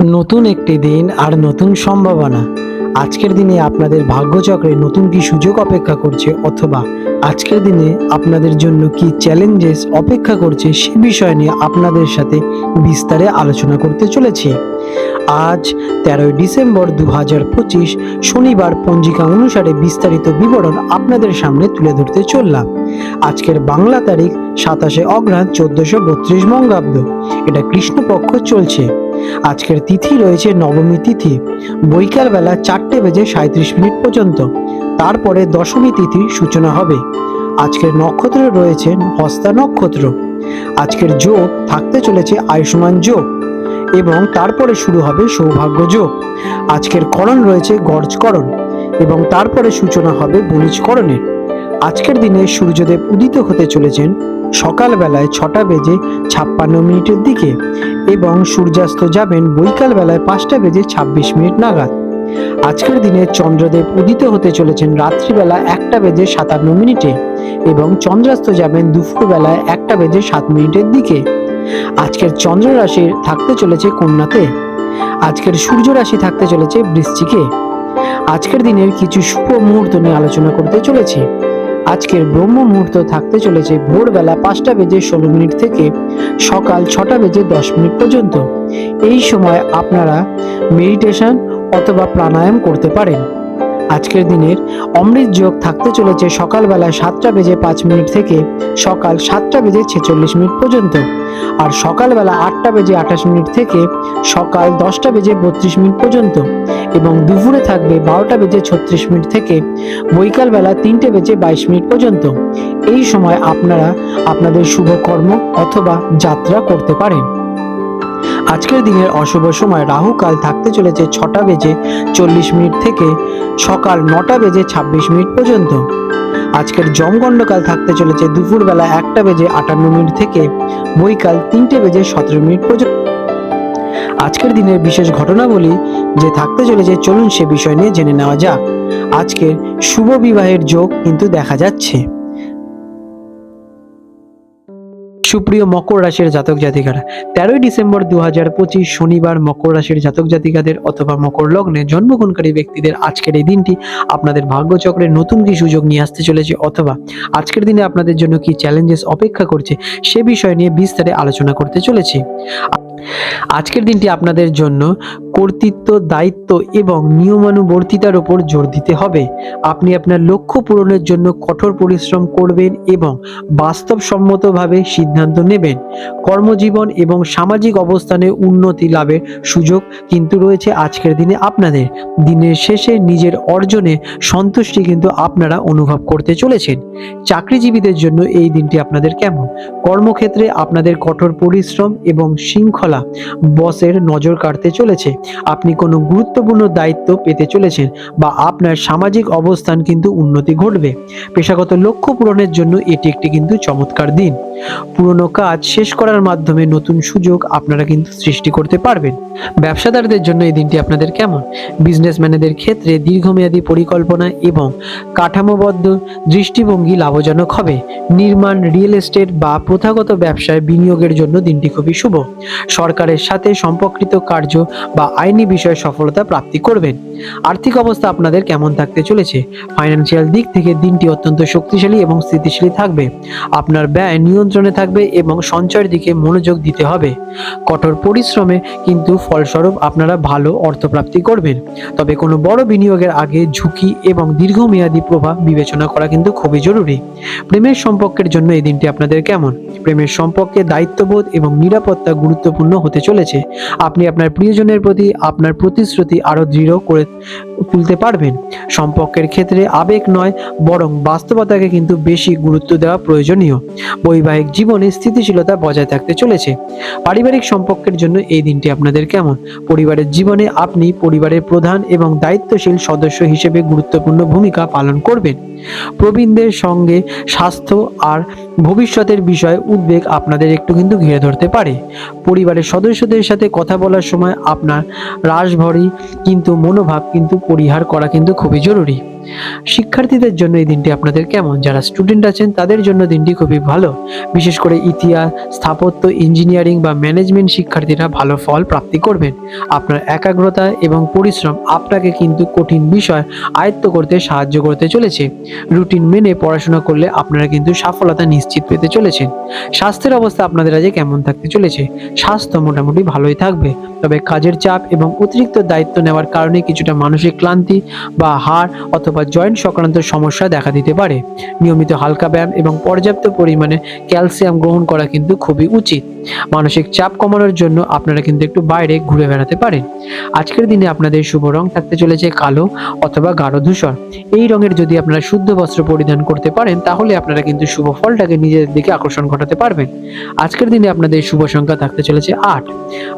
নতুন একটি দিন আর নতুন সম্ভাবনা। আজকের দিনে আপনাদের ভাগ্যচক্রে নতুন কি সুযোগ অপেক্ষা করছে অথবা আজকের দিনে আপনাদের জন্য কি চ্যালেঞ্জেস অপেক্ষা করছে সে বিষয় নিয়ে আপনাদের সাথে বিস্তারে আলোচনা করতে চলেছি। আজ তেরোই ডিসেম্বর দু হাজার পঁচিশ শনিবার পঞ্জিকা অনুসারে বিস্তারিত বিবরণ আপনাদের সামনে তুলে ধরতে চললাম। আজকের বাংলা তারিখ সাতাশে অগ্রহায়ণ চোদ্দশো বত্রিশ মঙ্গাব্দ এটা কৃষ্ণপক্ষ চলছে। আজকের তিথি রয়েছে নবমী তিথি। বৈকাল বেলা চারটে বেজে সাঁত্রিশ মিনিট পর্যন্ত। তারপরে দশমী তিথির সূচনা হবে। আজকের নক্ষত্র রয়েছে হস্তা নক্ষত্র। আজকের যোগ থাকতে চলেছে আয়ুষ্মান যোগ। এবং তারপরে শুরু হবে সৌভাগ্য যোগ। আজকের করণ রয়েছে গর্জকরণ। এবং তারপরে সূচনা হবে বণিজকরণের। আজকের দিনে সূর্যদেব উদিত হতে চলেছেন সকালবেলায় ছটা বেজে ছাপ্পান্ন মিনিটের দিকে এবং সূর্যাস্ত যাবেন বৈকাল বেলায় পাঁচটা বেজে ছাব্বিশ মিনিট নাগাদ। আজকের দিনে চন্দ্রদেব উদিত হতে চলেছেন রাত্রিবেলা একটা বেজে সাতান্ন মিনিটে এবং চন্দ্রাস্ত যাবেন দুপুর বেলায় একটা বেজে সাত মিনিটের দিকে। আজকের চন্দ্র রাশি থাকতে চলেছে কন্যাতে। আজকের সূর্য রাশি থাকতে চলেছে বৃশ্চিকে। আজকের দিনের কিছু শুভ মুহূর্ত নিয়ে আলোচনা করতে চলেছি। আজকের ব্রহ্ম মুহূর্ত থাকতে চলেছে ভোরবেলা পাঁচটা বেজে ষোলো মিনিট থেকে সকাল ছটা বেজে দশ মিনিট পর্যন্ত। এই সময় আপনারা মেডিটেশন অথবা প্রাণায়াম করতে পারেন। আজকের দিনের অমৃত যোগ থাকতে চলেছে সকালবেলা সাতটা বেজে পাঁচ মিনিট থেকে সকাল সাতটা বেজে ছেচল্লিশ মিনিট পর্যন্ত। আর সকালবেলা আটটা বেজে আঠাশ মিনিট থেকে সকাল দশটা বেজে বত্রিশ মিনিট পর্যন্ত। এবং দুপুরে থাকবে বারোটা বেজে ছত্রিশ মিনিট থেকে বৈকাল বেলা তিনটে বেজে বাইশ মিনিট পর্যন্ত। এই সময় আপনারা আপনাদের শুভ কর্ম অথবা যাত্রা করতে পারেন। আজকের দিনের অশুভ সময় রাহু কাল থাকতে চলেছে ছটা বেজে চল্লিশ মিনিট থেকে সকাল নটা বেজে ছাব্বিশ মিনিট পর্যন্ত। আজকের জমগণ্ডকাল থাকতে চলেছে দুপুরবেলা একটা বেজে আটান্ন মিনিট থেকে বৈকাল তিনটে বেজে সতেরো মিনিট পর্যন্ত। আজকের দিনের বিশেষ ঘটনাবলী যে থাকতে চলেছে, চলুন সে বিষয় নিয়ে জেনে নেওয়া যাক। আজকের শুভ বিবাহের যোগ কিন্তু দেখা যাচ্ছে। সুপ্রিয় মকর রাশির জাতক জাতিকারা, তেরোই ডিসেম্বর দু হাজার পঁচিশ শনিবার মকর রাশির জাতক জাতিকাদের অথবা মকর লগ্নে জন্মগ্রহণকারী ব্যক্তিদের আজকের এই দিনটি আপনাদের ভাগ্যচক্রে নতুন কি সুযোগ নিয়ে আসতে চলেছে অথবা আজকের দিনে আপনাদের জন্য কি চ্যালেঞ্জেস অপেক্ষা করছে সে বিষয় নিয়ে বিস্তারে আলোচনা করতে চলেছি। আজকের দিনটি আপনাদের জন্য কর্তৃত্ব, দায়িত্ব এবং নিয়মানুবর্তিতার উপর জোর দিতে হবে। আপনি আপনার লক্ষ্য পূরণের জন্য কঠোর পরিশ্রম করবেন এবং বাস্তবসম্মতভাবে সিদ্ধান্ত নেবেন। কর্মজীবন এবং সামাজিক অবস্থানে উন্নতি লাভের সুযোগ কিন্তু রয়েছে আজকের দিনে আপনাদের। দিনের শেষে নিজের অর্জনে সন্তুষ্টি কিন্তু আপনারা অনুভব করতে চলেছেন। চাকরিজীবীদের জন্য এই দিনটি আপনাদের কেমন? কর্মক্ষেত্রে আপনাদের কঠোর পরিশ্রম এবং শৃঙ্খলা বসের নজর কাটতে চলেছে। আপনি কোনো গুরুত্বপূর্ণ দায়িত্ব পেতে চলেছেন বা আপনার সামাজিক অবস্থান কিন্তু উন্নতি ঘটবে। পেশাগত লক্ষ্য পূরণের জন্য এটি একটি কিন্তু চমৎকার দিন। পুরনো কাজ শেষ করার মাধ্যমে নতুন সুযোগ আপনারা কিন্তু সৃষ্টি করতে পারবেন। ব্যবসাদারদের জন্য এই দিনটি আপনাদের কেমন? বিজনেসম্যানেদের ক্ষেত্রে দীর্ঘমেয়াদী পরিকল্পনা এবং কাঠামোবদ্ধ দৃষ্টিভঙ্গি লাভজনক হবে। নির্মাণ, রিয়েল এস্টেট বা প্রথাগত ব্যবসায় বিনিয়োগের জন্য দিনটি খুবই শুভ। সরকারের সাথে সম্পর্কিত কার্য বা আইনি বিষয়ে সফলতা প্রাপ্তি করবেন। আর্থিক অবস্থা আপনাদের কেমন থাকতে চলেছে? ফাইন্যান্সিয়াল দিক থেকে দিনটি অত্যন্ত শক্তিশালী এবং স্থিতিশীল থাকবে। আপনার ব্যয় নিয়ন্ত্রণে থাকবে এবং সঞ্চয়ের দিকে মনোযোগ দিতে হবে। কঠোর পরিশ্রমে কিন্তু ফলস্বরূপ আপনারা ভালো অর্থপ্রাপ্তি করবেন। তবে কোনো বড় বিনিয়োগের আগে ঝুঁকি এবং দীর্ঘমেয়াদী প্রভাব বিবেচনা করা কিন্তু খুবই জরুরি। প্রেমের সম্পর্কের জন্য এই দিনটি আপনাদের কেমন? প্রেমের সম্পর্কে দায়িত্ববোধ এবং নিরাপত্তা গুরুত্বপূর্ণ হতে চলেছে। আপনি আপনার প্রিয়জনের প্রতি আপনার প্রতিশ্রুতি আরও দৃঢ় করে তুলতে পারবেন। সম্পর্কের ক্ষেত্রে আবেগ নয়, বরং বাস্তবতাকে কিন্তু বেশি গুরুত্ব দেওয়া প্রয়োজনীয়। বৈবাহিক জীবনে স্থিতিশীলতা বজায় থাকতে চলেছে। পারিবারিক সম্পর্কের জন্য এই দিনটি আপনাদের কেমন? পরিবারের জীবনে আপনি পরিবারের প্রধান এবং দায়িত্বশীল সদস্য হিসেবে গুরুত্বপূর্ণ ভূমিকা পালন করবেন। প্রবীণদের সঙ্গে স্বাস্থ্য আর ভবিষ্যতের বিষয়ে উদ্বেগ আপনাদের একটু কিন্তু ঘিরে ধরতে পারে। পরিবারের সদস্যদের সাথে কথা বলার সময় আপনার রাশভরি কিন্তু মনোভাব কিন্তু পরিহার করা কিন্তু খুবই জরুরি। শিক্ষার্থীদের জন্য এই দিনটি আপনাদের কেমন? যারা স্টুডেন্ট আছেন, তাদের জন্য দিনটি খুবই ভালো। বিশেষ করে ইতিহাস, স্থাপত্য ইঞ্জিনিয়ারিং বা ম্যানেজমেন্ট শিক্ষার্থীরা ভালো ফল প্রাপ্তি করবেন। আপনার একাগ্রতা এবং পরিশ্রম আপনাকে কিন্তু কঠিন বিষয় আয়ত্ত করতে সাহায্য করতে চলেছে। রুটিন মেনে পড়াশোনা করলে আপনারা কিন্তু সফলতা নিশ্চিত পেতে চলেছেন। স্বাস্থ্যের অবস্থা আপনাদের আজকে কেমন থাকতে চলেছে? স্বাস্থ্য মোটামুটি ভালোই থাকবে। তবে কাজের চাপ এবং অতিরিক্ত দায়িত্ব নেওয়ার কারণে কিছুটা মানসিক ক্লান্তি বা হাড় অথবা জয়েন্ট সংক্রান্ত সমস্যা দেখা দিতে পারে। নিয়মিত হালকা ব্যায়াম এবং পর্যাপ্ত পরিমাণে ক্যালসিয়াম গ্রহণ করা কিন্তু খুবই উচিত। মানসিক চাপ কমানোর জন্য আপনারা কিন্তু একটু বাইরে ঘুরে বেড়াতে পারেন। আজকের দিনে আপনাদের শুভ রং থাকতে চলেছে কালো অথবা গাঢ় ধূসর। এই রঙের যদি আপনারা শুদ্ধ বস্ত্র পরিধান করতে পারেন, তাহলে আপনারা কিন্তু শুভ ফলটাকে নিজেদের দিকে আকর্ষণ ঘটাতে পারবেন। আজকের দিনে আপনাদের শুভ সংখ্যা থাকতে চলেছে আট।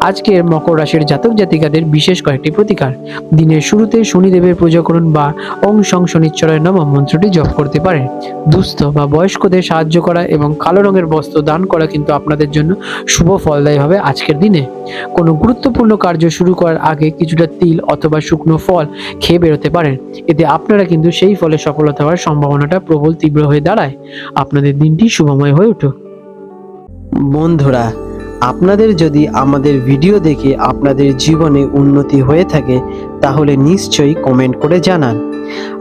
আজকের মকর রাশির জাতক জাতিকাদের বিশেষ কয়েকটি প্রতিকার। দিনের শুরুতে শনিদেবের পূজা করুন বা ওং সং শনিশ্চরের নবম মন্ত্রটি জপ করতে পারেন। দুস্থ বা বয়স্কদের সাহায্য করা এবং কালো রঙের বস্ত্র দান করা কিন্তু আপনাদের জন্য শুভ ফলদায়ী হবে আজকের দিনে। কোনো গুরুত্বপূর্ণ কার্য শুরু করার আগে কিছুটা তিল অথবা শুকনো ফল খেয়ে বেরোতে পারেন। এতে আপনারা কিন্তু সেই ফলে সফলতা হওয়ার সম্ভাবনাটা প্রবল, তীব্র হয়ে দাঁড়ায়। আপনাদের দিনটি শুভময় হয়ে উঠুক। বন্ধুরা, আপনাদের যদি আমাদের ভিডিও দেখে আপনাদের জীবনে উন্নতি হয়ে থাকে, তাহলে নিশ্চয়ই কমেন্ট করে জানান।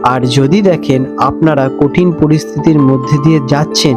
আর যদি দেখেন আপনারা কঠিন পরিস্থিতির মধ্যে দিয়ে যাচ্ছেন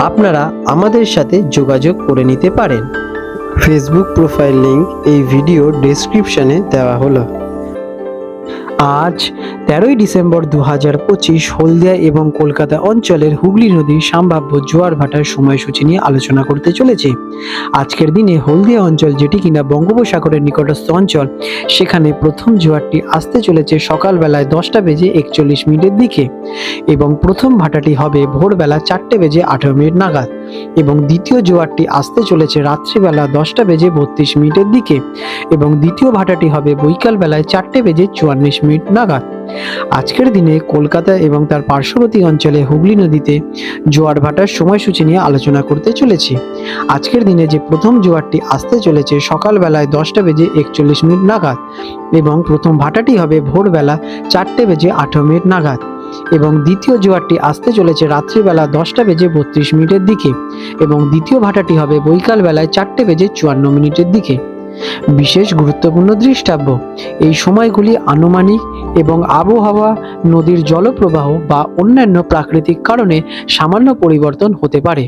আপনারা আমাদের সাথে যোগাযোগ করে নিতে পারেন। ফেসবুক প্রোফাইল লিঙ্ক এই ভিডিও ডেসক্রিপশনে দেওয়া হলো। আজ তেরোই ডিসেম্বর দু হাজার পঁচিশ হলদিয়া এবং কলকাতা অঞ্চলের হুগলি নদীর সম্ভাব্য জোয়ার ভাটার সময়সূচি নিয়ে আলোচনা করতে চলেছে। আজকের দিনে হলদিয়া অঞ্চল যেটি কিনা বঙ্গোপসাগরের নিকটস্থ অঞ্চল, সেখানে প্রথম জোয়ারটি আসতে চলেছে সকালবেলায় দশটা বেজে একচল্লিশ মিনিটের দিকে এবং প্রথম ভাটাটি হবে ভোরবেলা চারটে বেজে আঠেরো মিনিট নাগাদ। এবং দ্বিতীয় জোয়ারটি আসতে চলেছে রাত্রিবেলা দশটা বেজে বত্রিশ মিনিটের দিকে এবং দ্বিতীয় ভাটাটি হবে বৈকাল বেলায় চারটে বেজে চুয়াল্লিশ মিনিট নাগাদ। আজকের দিনে কলকাতা এবং তার পার্শ্ববর্তী অঞ্চলে হুগলি নদীতে জোয়ার ভাটার সময়সূচি নিয়ে আলোচনা করতে চলেছি। আজকের দিনে যে প্রথম জোয়ারটি আসতে চলেছে সকালবেলায় দশটা বেজে একচল্লিশ মিনিট নাগাদ এবং প্রথম ভাটাটি হবে ভোরবেলা চারটে বেজে আঠেরো মিনিট নাগাদ। এবং দ্বিতীয় জোয়ারটি আসতে চলেছে রাত্রিবেলা দশটা বেজে বত্রিশ মিনিটের দিকে এবং দ্বিতীয় ভাটাটি হবে বৈকাল বেলায় চারটে বেজে চুয়ান্ন মিনিটের দিকে। বিশেষ গুরুত্বপূর্ণ দৃষ্টাব্য, এই সময়গুলি আনুমানিক এবং আবহাওয়া, নদীর জলপ্রবাহ বা অন্যান্য প্রাকৃতিক কারণে সামান্য পরিবর্তন হতে পারে।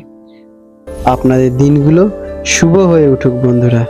আপনাদের দিনগুলো শুভ হয়ে উঠুক বন্ধুরা।